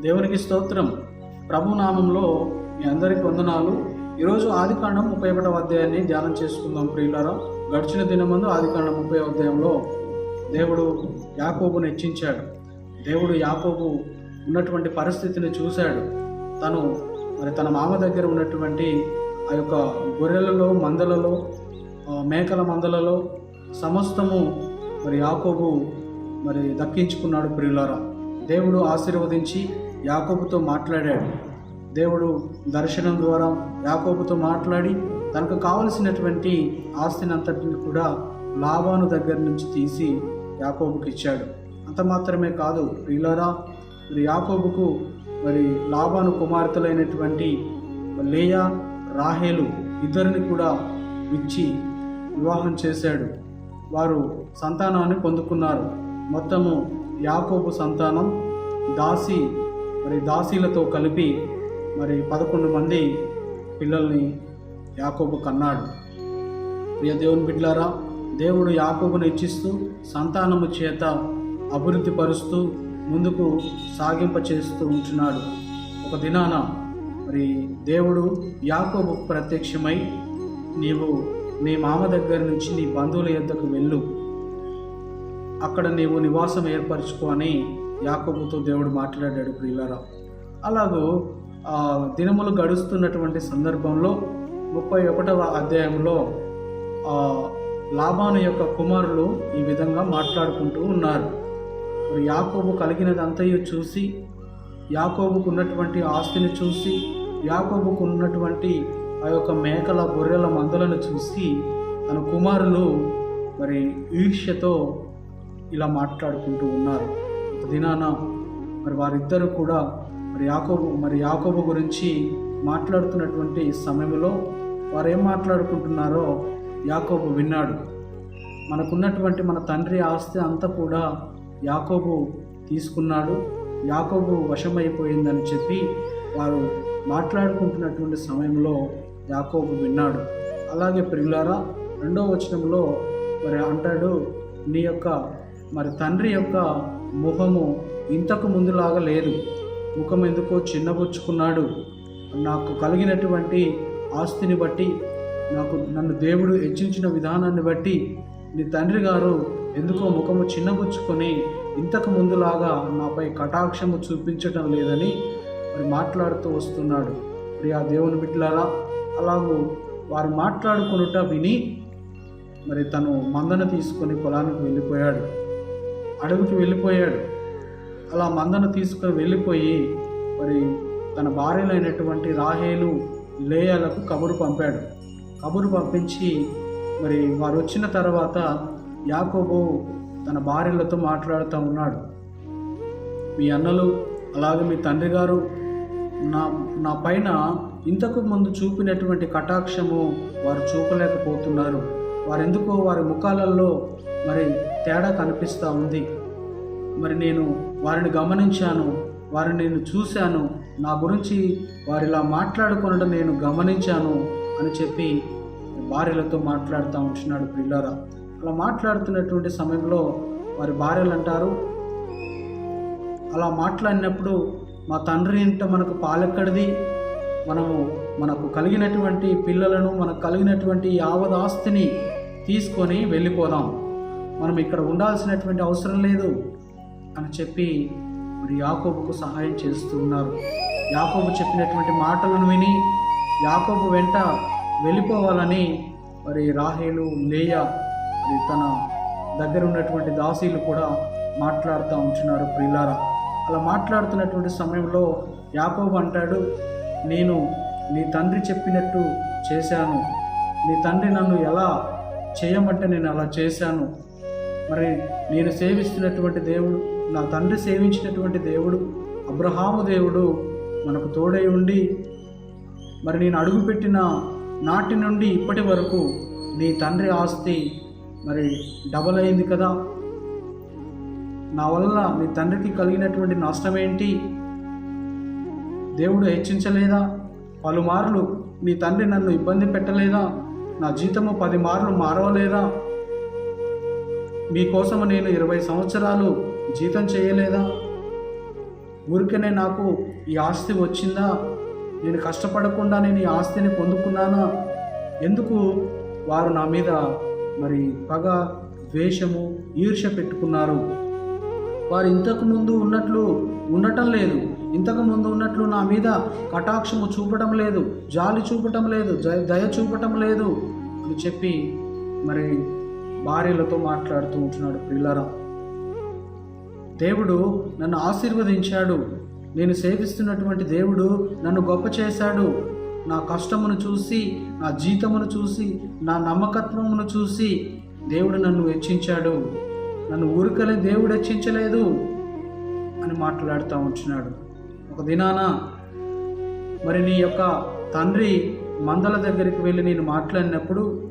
దేవునికి స్తోత్రం. ప్రభు నామంలో మీ అందరికి వందనాలు. ఈరోజు ఆదికాండం ముప్పై ఒకటవ అధ్యాయాన్ని ధ్యానం చేసుకుందాం ప్రియులారా. గడిచిన దినమందు ఆదికాండం ముప్పై అధ్యాయంలో దేవుడు యాకోబును హెచ్చించాడు. దేవుడు యాకోబు ఉన్నటువంటి పరిస్థితిని చూశాడు. తను మరి తన మామ దగ్గర ఉన్నటువంటి ఆ యొక్క గొర్రెలలో మందలలో మేకల మందలలో సమస్తము మరి యాకోబు మరి దక్కించుకున్నాడు ప్రియులారా. దేవుడు ఆశీర్వదించి యాకోబుతో మాట్లాడాడు. దేవుడు దర్శనం ద్వారా యాకోబుతో మాట్లాడి తనకు కావలసినటువంటి ఆస్తిని అంతటిని కూడా లాభాను దగ్గర నుంచి తీసి యాకోబుకి ఇచ్చాడు. అంత మాత్రమే కాదు ప్రియులారా మరి యాకోబుకు మరి లాభాను కుమార్తెలైనటువంటి లేయా రాహేలు ఇద్దరిని కూడా ఇచ్చి వివాహం చేశాడు. వారు సంతానాన్ని పొందుకున్నారు. మొత్తము యాకోబు సంతానం దాసి మరి దాసీలతో కలిపి మరి పదకొండు మంది పిల్లల్ని యాకోబు కన్నాడు. ప్రియ దేవుని బిడ్లారా దేవుడు యాకోబును ఇచ్చిస్తూ సంతానము చేత అభివృద్ధి పరుస్తూ ముందుకు సాగింప చేస్తూ ఉంటున్నాడు. ఒక దినాన మరి దేవుడు యాకోబు ప్రత్యక్షమై నీవు నీ మామ దగ్గర నుంచి నీ బంధువుల యొద్దకు వెళ్ళు. అక్కడ నీవు నివాసం ఏర్పరచుకో అని యాకోబుతో దేవుడు మాట్లాడాడు ప్రియులరా. అలాగూ దినములు గడుస్తున్నటువంటి సందర్భంలో ముప్పై ఒకటవ అధ్యాయంలో లాభాను యొక్క కుమారులు ఈ విధంగా మాట్లాడుకుంటూ ఉన్నారు. మరి యాకోబు కలిగినదంతయు చూసి యాకోబుకు ఉన్నటువంటి ఆస్తిని చూసి యాకోబుకు ఉన్నటువంటి ఆ యొక్క మేకల గొర్రెల మందలను చూసి తన కుమారులు మరి ఈర్ష్యతో ఇలా మాట్లాడుకుంటూ ఉన్నారు. దినాన మరి వారిద్దరూ కూడా మరి యాకోబు మరి యాకోబు గురించి మాట్లాడుతున్నటువంటి సమయంలో వారు ఏం మాట్లాడుకుంటున్నారో యాకోబు విన్నాడు. మనకున్నటువంటి మన తండ్రి ఆస్తి అంతా కూడా యాకోబు తీసుకున్నాడు. యాకోబు వశమైపోయిందని చెప్పి వారు మాట్లాడుకుంటున్నటువంటి సమయంలో యాకోబు విన్నాడు. అలాగే ప్రియులారా రెండో వచనంలో మరి అంటాడు నీ యొక్క మరి తండ్రి యొక్క ముఖము ఇంతకు ముందులాగా లేదు. ముఖం ఎందుకో చిన్నబుచ్చుకున్నాడు. నాకు కలిగినటువంటి ఆస్తిని బట్టి నాకు నన్ను దేవుడు హెచ్చించిన విధానాన్ని బట్టి నీ తండ్రి గారు ఎందుకో ముఖము చిన్నబుచ్చుకొని ఇంతకు ముందులాగా నాపై కటాక్షము చూపించటం లేదని మరి మాట్లాడుతూ వస్తున్నాడు. ప్రియా దేవుని బిడ్డలారా అలాగూ వారు మాట్లాడుకునుట విని మరి తను మందన తీసుకొని పొలానికి వెళ్ళిపోయాడు. అడవికి వెళ్ళిపోయాడు. అలా మందను తీసుకొని వెళ్ళిపోయి మరి తన భార్యలైనటువంటి రాహేలు లేయాలకు కబురు పంపాడు. కబురు పంపించి మరి వారు వచ్చిన తర్వాత యాకోబు తన భార్యలతో మాట్లాడుతూ ఉన్నాడు. మీ అన్నలు అలాగే మీ తండ్రి గారు నా నా పైన ఇంతకు ముందు చూపినటువంటి కటాక్షము వారు చూపలేకపోతున్నారు. వారెందుకో వారి ముఖాలలో మరి తేడా కనిపిస్తూ ఉంది. మరి నేను వారిని గమనించాను వారిని నేను చూశాను నా గురించి వారు ఇలా మాట్లాడుకొనడం నేను గమనించాను అని చెప్పి భార్యలతో మాట్లాడుతూ ఉంటున్నాడు పిల్లరా. అలా మాట్లాడుతున్నటువంటి సమయంలో వారి భార్యలు అంటారు అలా మాట్లాడినప్పుడు మా తండ్రి ఇంట మనకు పాలెక్కడిది? మనము మనకు కలిగినటువంటి పిల్లలను మనకు కలిగినటువంటి యావద్ ఆస్తిని తీసుకొని వెళ్ళిపోదాం. మనం ఇక్కడ ఉండాల్సినటువంటి అవసరం లేదు అని చెప్పి మరి యాకోబుకు సహాయం చేస్తూ ఉన్నారు. యాకోబు చెప్పినటువంటి మాటలను విని యాకోబు వెంట వెళ్ళిపోవాలని మరి రాహేలు లేయ మరి తన దగ్గర ఉన్నటువంటి దాసీలు కూడా మాట్లాడుతూ ఉంటున్నారు ప్రిల్లారా అలా మాట్లాడుతున్నటువంటి సమయంలో యాకోబు అంటాడు నేను నీ తండ్రి చెప్పినట్టు చేశాను. నీ తండ్రి నన్ను ఎలా చేయమంటే నేను అలా చేశాను. మరి నేను సేవిస్తున్నటువంటి దేవుడు నా తండ్రి సేవించినటువంటి దేవుడు అబ్రహాము దేవుడు మనకు తోడై ఉండి మరి నేను అడుగుపెట్టిన నాటి నుండి ఇప్పటి వరకు నీ తండ్రి ఆస్తి మరి డబల్ అయింది కదా. నా వల్ల నీ తండ్రికి కలిగినటువంటి నష్టం ఏంటి దేవుడు హెచ్చించలేదా? పలుమార్లు నీ తండ్రి నన్ను ఇబ్బంది పెట్టలేదా? నా జీతము పది మార్లు మారవలేదా? మీకోసం నేను ఇరవై సంవత్సరాలు జీతం చేయలేదా? ఊరికనే నాకు ఈ ఆస్తి వచ్చిందా? నేను కష్టపడకుండా నేను ఈ ఆస్తిని పొందుకున్నానా? ఎందుకు? వారు నా మీద మరి పగ ద్వేషము ఈర్ష్య పెట్టుకున్నారు. వారు ఇంతకు ముందు ఉన్నట్లు ఉండటం లేదు. ఇంతకు ముందు ఉన్నట్లు నా మీద కటాక్షము చూపటం లేదు. జాలి చూపటం లేదు. దయ చూపటం లేదు అని చెప్పి మరి భార్యలతో మాట్లాడుతూ ఉంటున్నాడు పిల్లరా. దేవుడు నన్ను ఆశీర్వదించాడు. నేను సేవిస్తున్నటువంటి దేవుడు నన్ను గొప్ప చేశాడు. నా కష్టమును చూసి నా జీతమును చూసి నా నమ్మకత్వమును చూసి దేవుడు నన్ను హెచ్చించాడు. నన్ను ఊరికలే దేవుడు హెచ్చించలేదు అని మాట్లాడుతూ ఉంటున్నాడు. ఒక దినాన మరి నీ యొక్క తండ్రి మందల దగ్గరికి వెళ్ళి నేను మాట్లాడినప్పుడు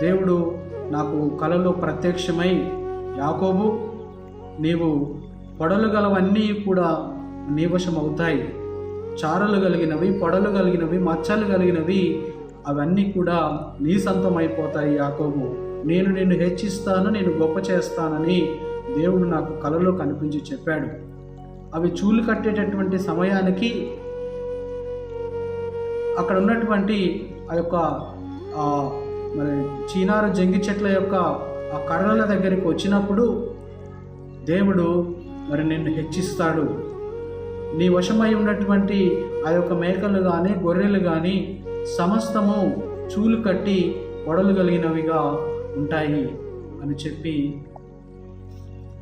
దేవుడు నాకు కలలో ప్రత్యక్షమై యాకోబు నీవు పొడలు గలవన్నీ కూడా నీవశమవుతాయి అవుతాయి చారలు కలిగినవి పొడలు కలిగినవి మచ్చలు కలిగినవి అవన్నీ కూడా నీ సొంతమైపోతాయి అయిపోతాయి యాకోబు. నేను నిన్ను హెచ్చిస్తాను నేను గొప్ప చేస్తానని దేవుడు నాకు కలలో కనిపించి చెప్పాడు. అవి చూలు కట్టేటటువంటి సమయానికి అక్కడ ఉన్నటువంటి ఆ యొక్క మరి చీనారు జంగి చెట్ల యొక్క ఆ కర్రల దగ్గరికి వచ్చినప్పుడు దేవుడు మరి నిన్ను హెచ్చిస్తాడు. నీ వశమై ఉన్నటువంటి ఆ యొక్క మేకలు కానీ గొర్రెలు కానీ సమస్తము చూలు కట్టి వడలు కలిగినవిగా ఉంటాయి అని చెప్పి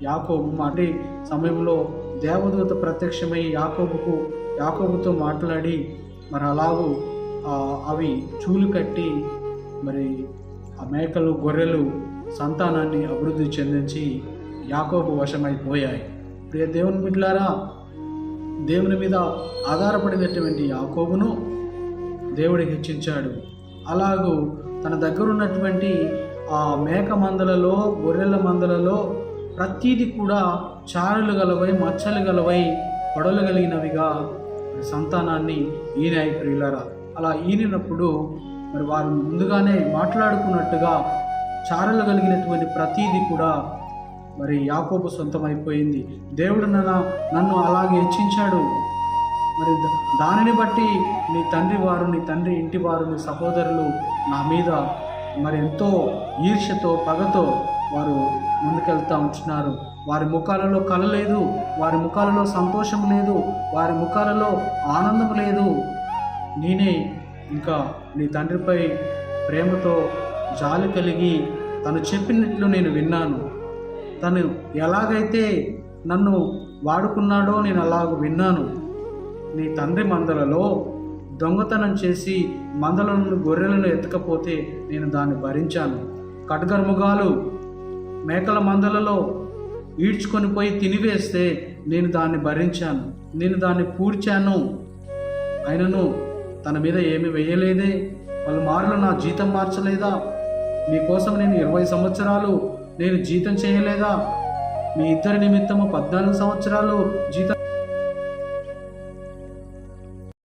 యాకోబు మాటి. సమయంలో దేవదూత ప్రత్యక్షమై యాకోబుకు యాకోబుతో మాట్లాడి మరి అలాగూ అవి చూలు కట్టి మరి ఆ మేకలు గొర్రెలు సంతానాన్ని అభివృద్ధి చెందించి యాకోబు వశమైపోయాయి ప్రియ దేవుని మిట్లారా దేవుని మీద ఆధారపడినటువంటి యాకోబును దేవుడు హెచ్చించాడు. అలాగూ తన దగ్గర ఉన్నటువంటి ఆ మేక మందలలో గొర్రెల మందలలో ప్రతీది కూడా చారులు గలవై మచ్చలు గలవై పొడలు కలిగినవిగా సంతానాన్ని ఈనాయి ప్రియులరా. అలా ఈనినప్పుడు మరి వారు ముందుగానే మాట్లాడుకున్నట్టుగా చారలు కలిగినటువంటి ప్రతీది కూడా మరి యాకోబు సొంతమైపోయింది. దేవుడు నన్ను నన్ను అలాగే హెచ్చించాడు. మరి దానిని బట్టి నీ తండ్రి వారు నీ తండ్రి ఇంటి వారు నీ సహోదరులు నా మీద మరి ఎంతో ఈర్ష్యతో పగతో వారు ముందుకెళ్తా ఉంటున్నారు. వారి ముఖాలలో కళ లేదు వారి ముఖాలలో సంతోషం లేదు వారి ముఖాలలో ఆనందం లేదు. నేనే ఇంకా నీ తండ్రిపై ప్రేమతో జాలి కలిగి తను చెప్పినట్లు నేను విన్నాను. తను ఎలాగైతే నన్ను వాడుకున్నాడో నేను అలాగ విన్నాను. నీ తండ్రి మందలలో దొంగతనం చేసి మందలను గొర్రెలను ఎత్తకపోతే నేను దాన్ని భరించాను. కటగర్ముగాలు మేకల మందలలో ఈడ్చుకొని పోయి తినివేస్తే నేను దాన్ని భరించాను. నేను దాన్ని పూడ్చాను. అయినను తన మీద ఏమి వేయలేదే. పలుమార్లు నా జీతం మార్చలేదా? మీకోసం నేను ఇరవై సంవత్సరాలు నేను జీతం చేయలేదా? మీ ఇద్దరి నిమిత్తము పద్నాలుగు సంవత్సరాలు జీతం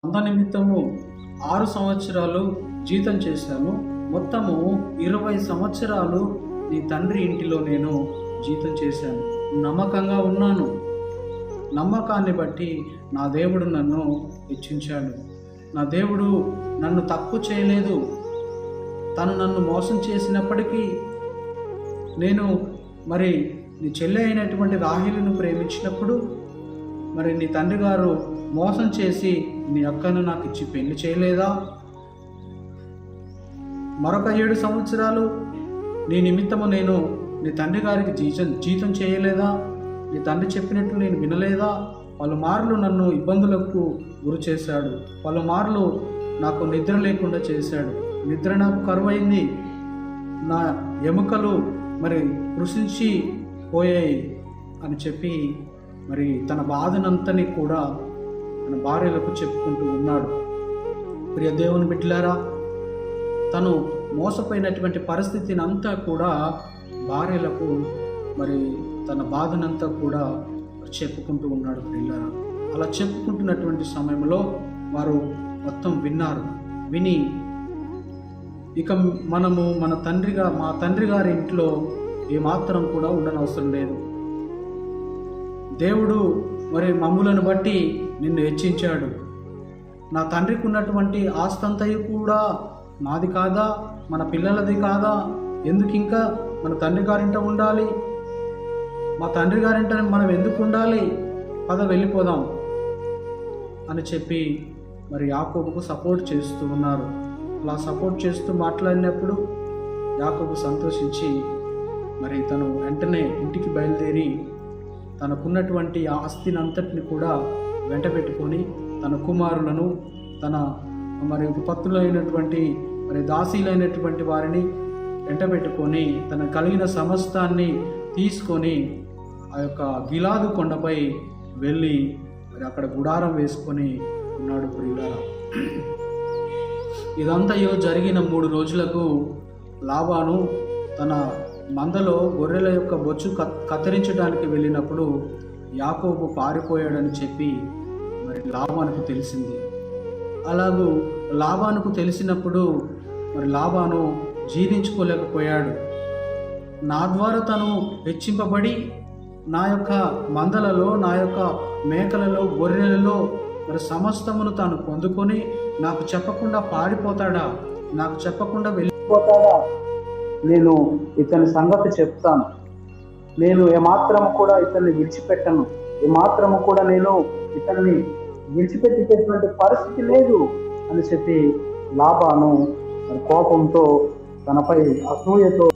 అంత నిమిత్తము ఆరు సంవత్సరాలు జీతం చేశాను. మొత్తము ఇరవై సంవత్సరాలు నీ తండ్రి ఇంటిలో నేను జీతం చేశాను. నమ్మకంగా ఉన్నాను. నమ్మకాన్ని బట్టి నా దేవుడు నన్ను హెచ్చించాడు నా దేవుడు నన్ను తప్పు చేయలేదు. తను నన్ను మోసం చేసినప్పటికీ నేను మరి నీ చెల్లి అయినటువంటి రాహిలను ప్రేమించినప్పుడు మరి నీ తండ్రి గారు మోసం చేసి నీ అక్కను నాకు ఇచ్చి పెళ్ళి చేయలేదా? మరొక ఏడు సంవత్సరాలు నీ నిమిత్తము నేను నీ తండ్రి గారికి జీతం జీతం చేయలేదా? నీ తండ్రి చెప్పినట్లు నేను వినలేదా? పలుమార్లు నన్ను ఇబ్బందులకు గురి చేశాడు పలుమార్లు నాకు నిద్ర లేకుండా చేశాడు. నిద్ర నాకు కరువైంది. నా ఎముకలు మరి కృషించి పోయాయి అని చెప్పి మరి తన బాధనంతని కూడా తన భార్యలకు చెప్పుకుంటూ ఉన్నాడు. ప్రియ దేవుని బిడ్డలారా తను మోసపోయినటువంటి పరిస్థితిని అంతా కూడా భార్యలకు మరి తన బాధనంతా కూడా చెప్పుకుంటూ ఉన్నాడు ప్రియులారా. అలా చెప్పుకుంటున్నటువంటి సమయంలో వారు మొత్తం విన్నారు. విని ఇక మనము మన తండ్రిగా మా తండ్రి గారి ఇంట్లో ఏమాత్రం కూడా ఉండనవసరం లేదు. దేవుడు మరి మమ్ములను బట్టి నిన్ను హెచ్చించాడు. నా తండ్రికి ఉన్నటువంటి ఆస్తంతయు కూడా నాది కాదా? మన పిల్లలది కాదా? ఎందుకు ఇంకా మన తండ్రి గారింట ఉండాలి? మా తండ్రి గారింట మనం ఎందుకు ఉండాలి? పద వెళ్ళిపోదాం అని చెప్పి మరి యాకోబుకు సపోర్ట్ చేస్తూ ఉన్నారు. అలా సపోర్ట్ చేస్తూ మాట్లాడినప్పుడు యాకోబు సంతోషించి మరి తను వెంటనే ఇంటికి బయలుదేరి తనకున్నటువంటి ఆస్తిని అంతటిని కూడా వెంటబెట్టుకొని తన కుమారులను తన మరి ఉపపత్తులైనటువంటి మరి దాసీలైనటువంటి వారిని వెంటబెట్టుకొని తన కలిగిన సమస్తాన్ని తీసుకొని ఆ యొక్క గిలాదు కొండపై వెళ్ళి మరి అక్కడ గుడారం వేసుకొని ఉన్నాడు ప్రియుడారా ఇదంతయో జరిగిన మూడు రోజులకు లాభాను తన మందలో గొర్రెల యొక్క బొచ్చు కత్తిరించడానికి వెళ్ళినప్పుడు యాకోబు పారిపోయాడని చెప్పి మరి లాభానికి తెలిసింది. అలాగూ లాభానికి తెలిసినప్పుడు మరి లాభాను జీర్ణించుకోలేకపోయాడు. నా ద్వారా తను హెచ్చింపబడి నా యొక్క మందలలో నా యొక్క మేకలలో గొర్రెలలో మరి సమస్తమును తాను పొందుకొని నాకు చెప్పకుండా పారిపోతాడా? నాకు చెప్పకుండా వెళ్ళిపోతాడా? నేను ఇతని సంగతి చెప్తాను. నేను ఏమాత్రము కూడా ఇతన్ని విడిచిపెట్టను. ఏమాత్రము కూడా నేను ఇతన్ని విడిచిపెట్టేటటువంటి పరిస్థితి లేదు అని చెప్పి లాభాను కోపంతో తనపై అసూయతో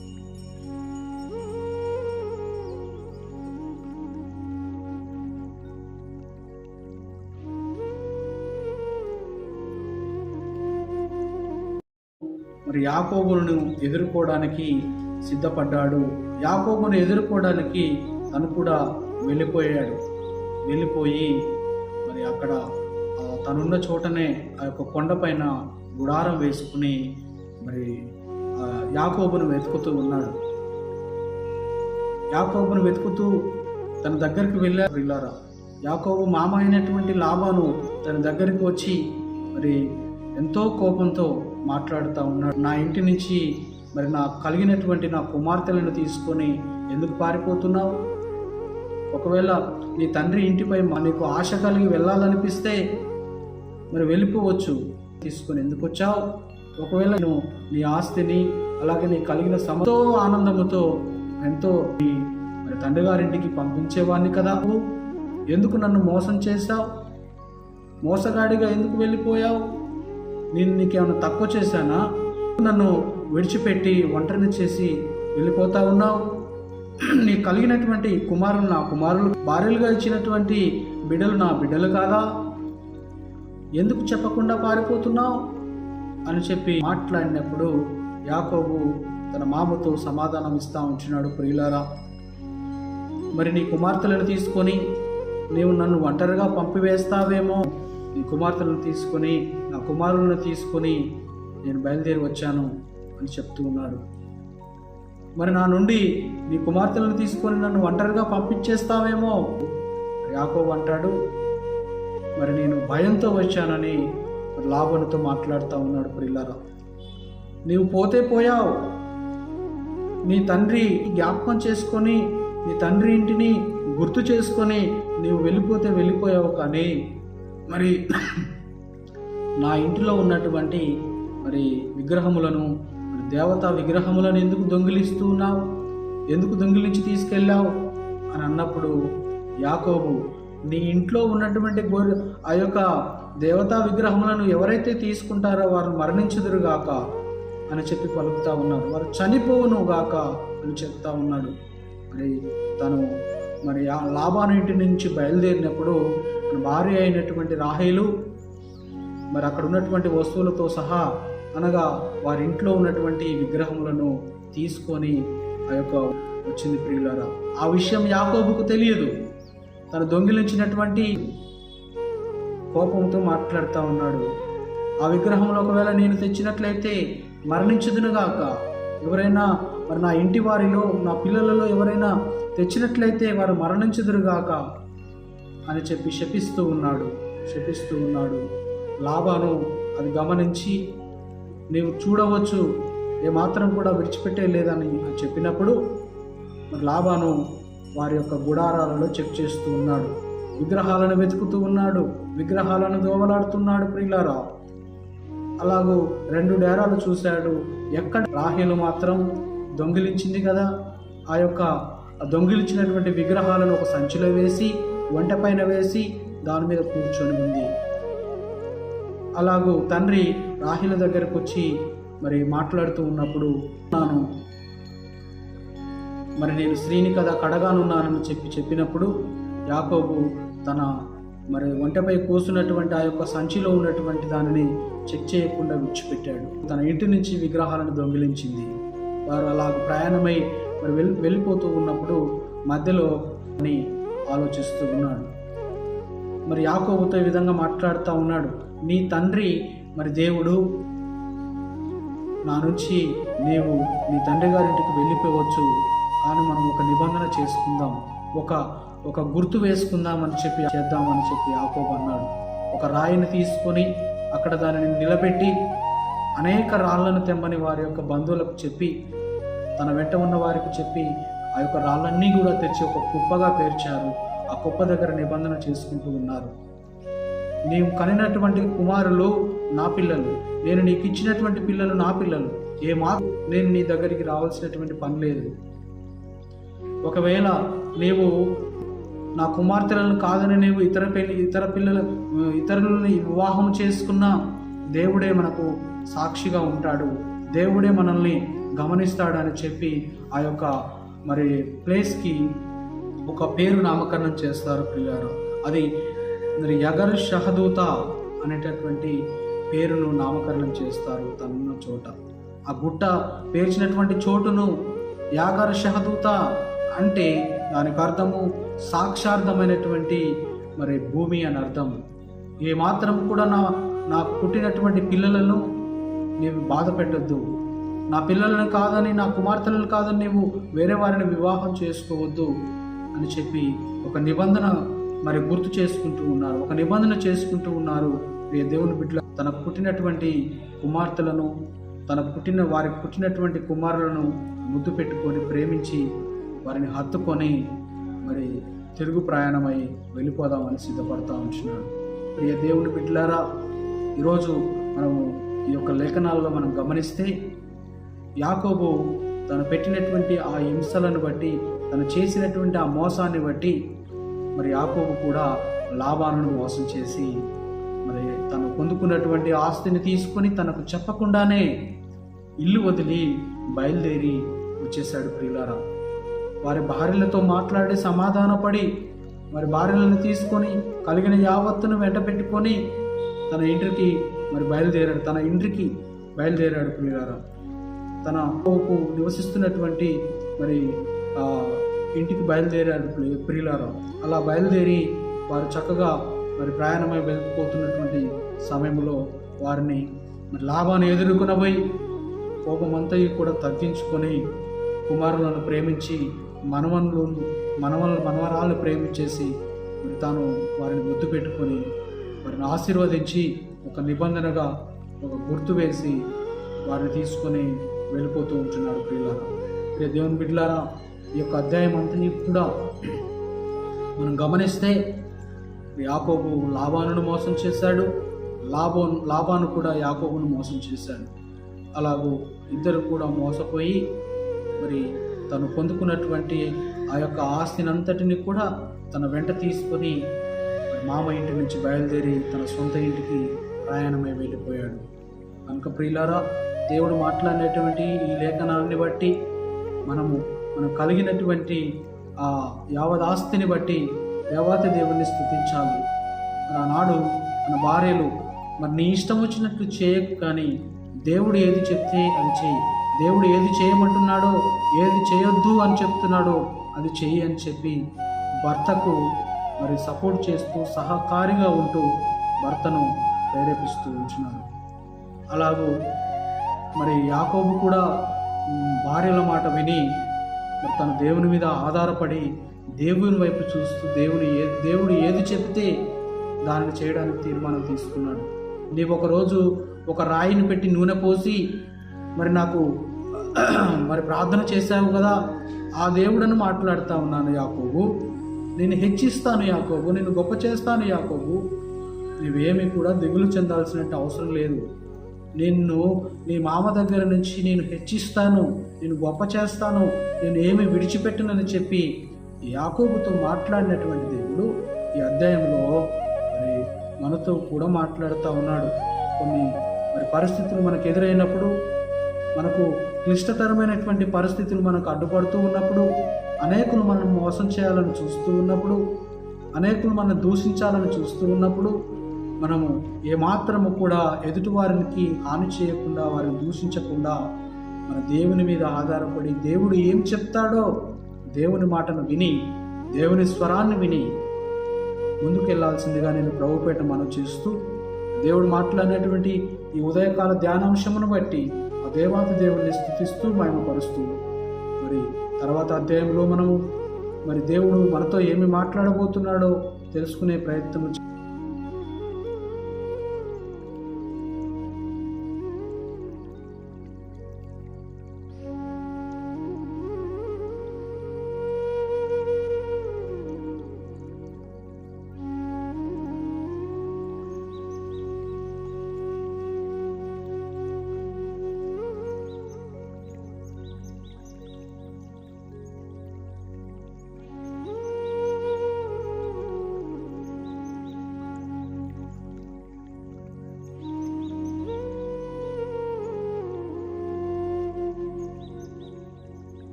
యాకోబులను ఎదుర్కోవడానికి సిద్ధపడ్డాడు. యాకోబును ఎదుర్కోవడానికి తను కూడా వెళ్ళిపోయాడు. వెళ్ళిపోయి మరి అక్కడ తనున్న చోటనే ఆ యొక్క కొండపైన గుడారం వేసుకుని మరి యాకోబును వెతుకుతూ ఉన్నాడు. యాకోబును వెతుకుతూ తన దగ్గరికి వెళ్ళారు వెళ్ళారా యాకోబు మామ అయినటువంటి లాభాను తన దగ్గరికి వచ్చి మరి ఎంతో కోపంతో మాట్లాడుతూ ఉన్నాడు. నా ఇంటి నుంచి మరి నా కలిగినటువంటి నా కుమార్తెలను తీసుకొని ఎందుకు పారిపోతున్నావు? ఒకవేళ నీ తండ్రి ఇంటిపై నీకు ఆశ కలిగి వెళ్ళాలనిపిస్తే మరి వెళ్ళిపోవచ్చు. తీసుకొని ఎందుకు వచ్చావు? ఒకవేళ నువ్వు నీ ఆస్తిని అలాగే నీ కలిగిన సమతో ఆనందముతో ఎంతో నీ మరి తండ్రి గారింటికి పంపించేవాడిని కదా ఎందుకు నన్ను మోసం చేశావు? మోసగాడిగా ఎందుకు వెళ్ళిపోయావు? నేను నీకేమైనా తక్కువ చేశానా? నన్ను విడిచిపెట్టి ఒంటరిని చేసి వెళ్ళిపోతా ఉన్నావు. నీ కలిగినటువంటి కుమారులు నా కుమారులు భార్యలుగా ఇచ్చినటువంటి బిడ్డలు నా బిడ్డలు కాదా? ఎందుకు చెప్పకుండా పారిపోతున్నావు? అని చెప్పి మాట్లాడినప్పుడు యాకోబు తన మామతో సమాధానం ఇస్తా ఉంటున్నాడు ప్రియులారా. మరి నీ కుమార్తెలను తీసుకొని నీవు నన్ను ఒంటరిగా పంపివేస్తావేమో? నీ కుమార్తెలను తీసుకొని నా కుమారులను తీసుకొని నేను బయలుదేరి వచ్చాను అని చెప్తూ ఉన్నాడు. మరి నా నుండి నీ కుమార్తెలను తీసుకొని నన్ను ఒంటరిగా పంపించేస్తావేమో? యాకోబు అంటాడు. మరి నేను భయంతో వచ్చానని మరి లాభనుతో మాట్లాడుతూ ఉన్నాడు పిల్లరా నీవు పోతే పోయావు. నీ తండ్రి జ్ఞాపకం చేసుకొని నీ తండ్రి ఇంటిని గుర్తు చేసుకొని నీవు వెళ్ళిపోతే వెళ్ళిపోయావు కానీ మరి నా ఇంటిలో ఉన్నటువంటి మరి విగ్రహములను మరి దేవతా విగ్రహములను ఎందుకు దొంగిలిస్తూ ఉన్నావు? ఎందుకు దొంగిలించి తీసుకెళ్ళావు? అని అన్నప్పుడు యాకోబు నీ ఇంట్లో ఉన్నటువంటి గొర్రె ఆ యొక్క దేవతా విగ్రహములను ఎవరైతే తీసుకుంటారో వారు మరణించుదురుగాక అని చెప్పి పలుకుతా ఉన్నారు వారు చనిపోవును గాక అని చెప్తా ఉన్నాడు. మరి తను మరి ఆ లాభానింటి నుంచి బయలుదేరినప్పుడు భార్య అయినటువంటి రాహేలు మరి అక్కడ ఉన్నటువంటి వస్తువులతో సహా అనగా వారి ఇంట్లో ఉన్నటువంటి విగ్రహములను తీసుకొని ఆ యొక్క వచ్చింది ప్రియులారా. ఆ విషయం యాకోబుకు తెలియదు. తను దొంగిలించినటువంటి కోపంతో మాట్లాడుతూ ఉన్నాడు. ఆ విగ్రహంలో ఒకవేళ నేను తెచ్చినట్లయితే మరణించదునుగాక. ఎవరైనా మరి నా ఇంటి వారిలో నా పిల్లలలో ఎవరైనా తెచ్చినట్లయితే వారు మరణించదురుగాక అని చెప్పి శపిస్తూ ఉన్నాడు. శపిస్తూ ఉన్నాడు. లాభాను అది గమనించి నీవు చూడవచ్చు ఏమాత్రం కూడా విడిచిపెట్టే లేదని చెప్పినప్పుడు మరి లాభాను వారి యొక్క గుడారాలలో చెక్ చేస్తూ ఉన్నాడు. విగ్రహాలను వెతుకుతూ ఉన్నాడు విగ్రహాలను దోవలాడుతున్నాడు ప్రియులారా. అలాగూ రెండు డేరాలు చూశాడు. ఎక్కడ? రాహేలు మాత్రం దొంగిలించింది కదా. ఆ యొక్క దొంగిలించినటువంటి విగ్రహాలను ఒక సంచిలో వేసి వంట పైన వేసి దాని మీద కూర్చొని ఉంది. అలాగూ తండ్రి రాహిల దగ్గరకు వచ్చి మరి మాట్లాడుతూ ఉన్నప్పుడు నాను మరి నేను స్త్రీని కదా కడగానున్నానని చెప్పి చెప్పినప్పుడు యాకోబు తన మరి వంటపై కూసున్నటువంటి ఆ యొక్క సంచిలో ఉన్నటువంటి దానిని చెక్ చేయకుండా విడిచిపెట్టాడు. తన ఇంటి నుంచి విగ్రహాలను దొంగిలించింది. వారు అలా ప్రయాణమై మరి వెళ్ళి వెళ్ళిపోతూ ఉన్నప్పుడు మధ్యలో అని ఆలోచిస్తూ ఉన్నాడు. మరి యాకోబుతో ఈ విధంగా మాట్లాడుతూ ఉన్నాడు. నీ తండ్రి మరి దేవుడు నా నుంచి నీవు నీ తండ్రి గారింటికి వెళ్ళిపోవచ్చు. కానీ మనం ఒక నిబంధన చేసుకుందాం. ఒక ఒక గుర్తు వేసుకుందామని చెప్పి చేద్దామని చెప్పి యాకోబు అన్నాడు. ఒక రాయిని తీసుకొని అక్కడ దానిని నిలబెట్టి అనేక రాళ్ళను తెమ్మని వారి యొక్క బంధువులకు చెప్పి తన వెంట ఉన్న వారికి చెప్పి ఆ యొక్క రాళ్ళన్నీ కూడా తెచ్చి ఒక కుప్పగా పేర్చారు. ఆ కుప్ప దగ్గర నిబంధన చేసుకుంటూ ఉన్నారు. నీవు కనినటువంటి కుమారులు నా పిల్లలు. నేను నీకు ఇచ్చినటువంటి పిల్లలు నా పిల్లలు. ఏ మా నేను నీ దగ్గరికి రావాల్సినటువంటి పని లేదు. ఒకవేళ నీవు నా కుమార్తెలను కాదని నీవు ఇతర పెళ్ళి ఇతర పిల్లలు ఇతరులని వివాహం చేసుకున్న దేవుడే మనకు సాక్షిగా ఉంటాడు. దేవుడే మనల్ని గమనిస్తాడని చెప్పి ఆ యొక్క మరి ప్లేస్కి ఒక పేరు నామకరణం చేస్తారు పిల్లారు అది మరి యగర్ షహదూత అనేటటువంటి పేరును నామకరణం చేస్తారు తనున్న చోట. ఆ గుట్ట పేర్చినటువంటి చోటును యాగర్ షహదూత అంటే దానికి అర్థము సాక్షార్థమైనటువంటి మరి భూమి అని అర్థం. ఏ మాత్రం కూడా నా నాకు పుట్టినటువంటి పిల్లలను నీవు బాధ పెట్టద్దు. నా పిల్లలను కాదని నా కుమార్తెలను కాదని నీవు వేరే వారిని వివాహం చేసుకోవద్దు అని చెప్పి ఒక నిబంధన మరి గుర్తు చేసుకుంటూ ఉన్నారు. ఒక నిబంధన చేసుకుంటూ ఉన్నారు. దేవుని బిడ్డల తనకు పుట్టినటువంటి కుమార్తెలను తనకు పుట్టిన వారికి పుట్టినటువంటి కుమారులను ముద్దు పెట్టుకొని ప్రేమించి వారిని హత్తుకొని మరి తిరుగు ప్రయాణమై వెళ్ళిపోదామని సిద్ధపడతా ఉంటున్నాడు ప్రియ దేవుని బిడ్డలారా ఈరోజు మనము ఈ యొక్క లేఖనాలలో మనం గమనిస్తే యాకోబు తను పెట్టినటువంటి ఆ హింసలను బట్టి తను చేసినటువంటి ఆ మోసాన్ని బట్టి మరి యాకోబు కూడా లాభాలను మోసం చేసి మరి తను పొందుకున్నటువంటి ఆస్తిని తీసుకొని తనకు చెప్పకుండానే ఇల్లు వదిలి బయలుదేరి వచ్చేసాడు ప్రియులారా. వారి భార్యలతో మాట్లాడి సమాధానపడి మరి భార్యలను తీసుకొని కలిగిన యావత్తును వెంట పెట్టుకొని తన ఇంటికి మరి బయలుదేరాడు తన ఇంటికి బయలుదేరాడు ప్రియులారా. తన పోపు నివసిస్తున్నటువంటి మరి ఇంటికి బయలుదేరారు ప్రి- ప్రియులారా. అలా బయలుదేరి వారు చక్కగా మరి ప్రయాణమై వెళ్ళిపోతున్నటువంటి సమయంలో వారిని మరి లాభాన్ని ఎదుర్కొనబోయి కోపమంతయు కూడా తగ్గించుకొని కుమారులను ప్రేమించి మనవన్లు మనవలు మనవరాలను ప్రేమించేసి మరి తాను వారిని గుర్తు పెట్టుకొని వారిని ఆశీర్వదించి ఒక నిబంధనగా ఒక గుర్తు వేసి వారిని తీసుకొని వెళ్ళిపోతూ ఉంటున్నాడు ప్రియులారా. ప్రియ దేవుని బిడ్డలారా ఈ యొక్క అధ్యాయం అంతని కూడా మనం గమనిస్తే యాకోబు లాభాలను మోసం చేశాడు. లాభో లాభాను కూడా యాకోబును మోసం చేశాడు. అలాగూ ఇద్దరు కూడా మోసపోయి మరి తను పొందుకున్నటువంటి ఆ యొక్క ఆస్తిని అంతటిని కూడా తన వెంట తీసుకొని మామ ఇంటి నుంచి బయలుదేరి తన సొంత ఇంటికి ప్రయాణమై వెళ్ళిపోయాడు. కనుక ప్రియులారా దేవుడు మాట్లాడినటువంటి ఈ లేఖనాన్ని బట్టి మనము మనం కలిగినటువంటి ఆ యావదాస్తిని బట్టి దేవాతి దేవుణ్ణి స్థుతించాలి. మరి ఆనాడు మన భార్యలు మరి నీ ఇష్టం వచ్చినట్లు చేయకు కానీ దేవుడు ఏది చెప్తే అది చేయి. దేవుడు ఏది చేయమంటున్నాడో ఏది చేయొద్దు అని చెప్తున్నాడో అది చెయ్యి అని చెప్పి భర్తకు మరి సపోర్ట్ చేస్తూ సహకారిగా ఉంటూ భర్తను ప్రేరేపిస్తూ ఉంచున్నాడు అలాగూ మరి యాకోబు కూడా భార్యల మాట విని తన దేవుని మీద ఆధారపడి దేవుని వైపు చూస్తూ దేవుని ఏ దేవుడు ఏది చెప్తే దానిని చేయడానికి తీర్మానం తీసుకున్నాడు. నీవు ఒకరోజు ఒక రాయిని పెట్టి నూనె పోసి మరి నాకు మరి ప్రార్థన చేశావు కదా ఆ దేవుడని మాట్లాడుతా ఉన్నాను యాకోబు. నేను హెచ్చిస్తాను యాకోబు నేను గొప్ప చేస్తాను యాకోబు. నువ్వేమీ కూడా దిగులు చెందాల్సిన అవసరం లేదు. నిన్ను నీ మామ దగ్గర నుంచి నేను హెచ్చిస్తాను. నేను గొప్ప చేస్తాను. నేను ఏమి విడిచిపెట్టనని చెప్పి యాకోబుతో మాట్లాడినటువంటి దేవుడు ఈ అధ్యాయంలో మరి మనతో కూడా మాట్లాడుతూ ఉన్నాడు. కొన్ని మరి పరిస్థితులు మనకు ఎదురైనప్పుడు మనకు క్లిష్టతరమైనటువంటి పరిస్థితులు మనకు అడ్డుపడుతూ ఉన్నప్పుడు అనేకులు మనం మోసం చేయాలని చూస్తూ ఉన్నప్పుడు అనేకులు మనం దూషించాలని చూస్తూ ఉన్నప్పుడు మనము ఏమాత్రము కూడా ఎదుటివారికి హాని చేయకుండా వారిని దూషించకుండా మన దేవుని మీద ఆధారపడి దేవుడు ఏం చెప్తాడో దేవుని మాటను విని దేవుని స్వరాన్ని విని ముందుకెళ్ళాల్సిందిగా నేను ప్రభుపేట మనం చేస్తూ దేవుడు మాట్లాడినటువంటి ఈ ఉదయకాల ధ్యానాంశమును బట్టి ఆ దేవాది దేవుడిని స్థుతిస్తూ మయమపరుస్తూ మరి తర్వాత అధ్యాయంలో మనము మరి దేవుడు మనతో ఏమి మాట్లాడబోతున్నాడో తెలుసుకునే ప్రయత్నం